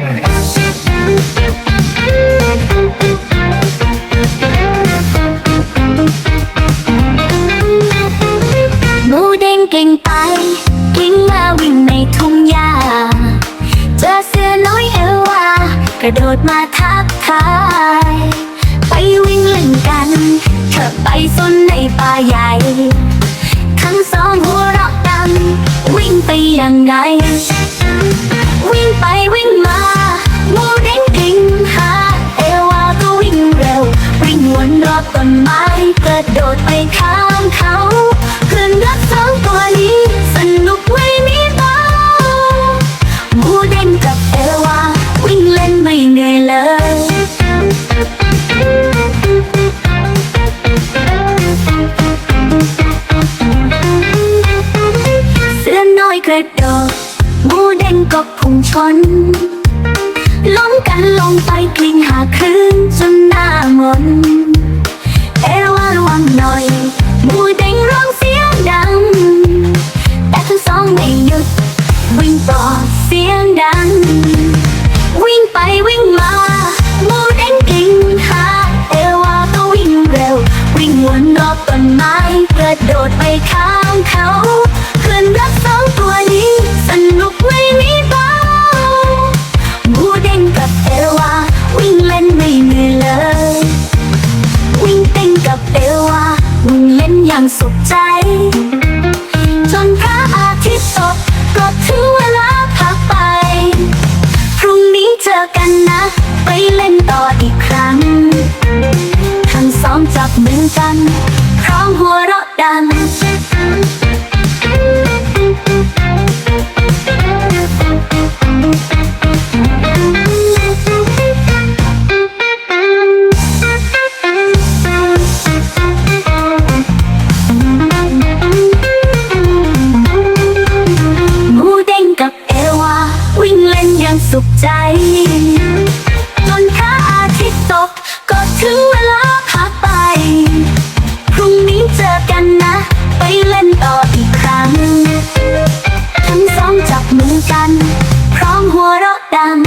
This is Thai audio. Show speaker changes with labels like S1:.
S1: หมูเด้งเก่งไปกิ้งมาวิ่งในทุ่งหญ้าเจอเสือน้อยเอวากระโดดมาทักทาย ไปวิ่งเล่นกัน เธอไปซนในป่าใหญ่ ทั้งสองหัวเราะดังวิ่งไปยังไง วิ่งไป ต้นไม้กระโดดไปข้ามเขาเพื่อนรักสองตัวนี้ สนุกไม่มีเบาหมูเด้งกับเอวา วิ่งเล่นไม่เหนื่อยเลยเสือน้อยกระโดดหมูเด้งก็พุ่งชนล้มกันลงไปกลิ้งหาคืนจนหน้ามน หยุด วิ่งต่อเสียงดัง วิ่งไปวิ่งมาหมูเด้งกิ่งหาเอวาก็วิ่งเร็ว วิ่งวนรอบต้นไม้กระโดดไปข้ามเขาเพื่อนรักสองตัวนี้สนุกไม่มีเบาหมูเด้งกับเอวาวิ่งเล่นไม่เหนื่อยเลย วิ่งเต้นกับเอวาวิ่งเล่นอย่างสุขใจ จน got to สุขใจ จนพราอาทิตย์ตก ก็ถึงเวลาพักไป พรุ่งนี้เจอกันนะ ไปเล่นต่ออีกครั้ง ทั้งสองจับมือกัน พร้อมหัวเราะดัง